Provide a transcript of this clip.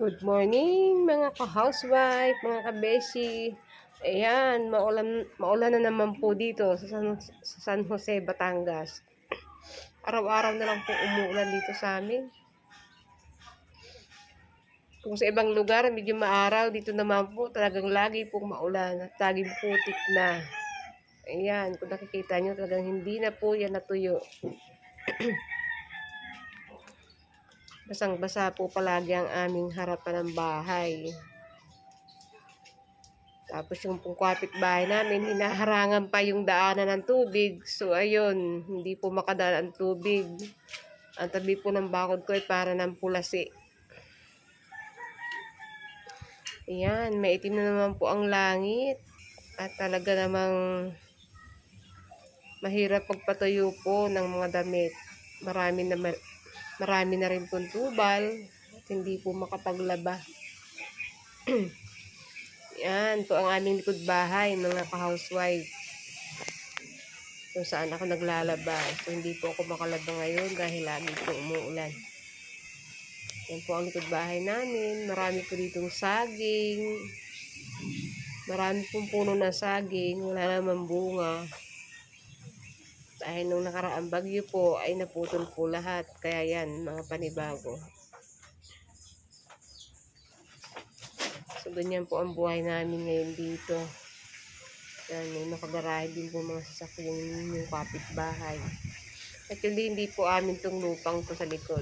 Good morning mga ka-housewife, mga ka-beshi. Ayan, maulan, maulan na naman po dito sa San, sa San Jose, Batangas. Araw-araw na lang po umuulan dito sa amin. Kung sa ibang lugar, medyo maaraw, dito naman po talagang lagi pong maulan at laging putik na. Ayan, kung nakikita nyo, talagang hindi na po yan natuyo. Basang-basa po palagi ang aming harapan ng bahay. Tapos yung pong kapitbahay namin, hinaharangan pa yung daanan ng tubig. So ayun, hindi po makadaan ang tubig. Ang tabi po ng bakod ko ay para ng pulasi. Ayan, maitim na naman po ang langit. At talaga namang mahirap pagpatuyo po ng mga damit. Marami na marami na rin pong tubal at hindi po makapaglaba. Yan po ang aming likod bahay, mga ka-housewife. Kung saan ako naglalaba. So, hindi po ako makalaba ngayon dahil lagi po umuulan. Yan po ang likod bahay namin. Marami po ditong saging. Marami pong puno na saging. Wala naman bunga. Dahil nung nakaraang bagyo po ay naputol po lahat. Kaya yan, mga panibago. So, ganyan po ang buhay namin ngayon dito. Yan, may nakagarahe din po mga sasakyan yung kapitbahay. Actually, hindi po amin tong lupang to sa likod.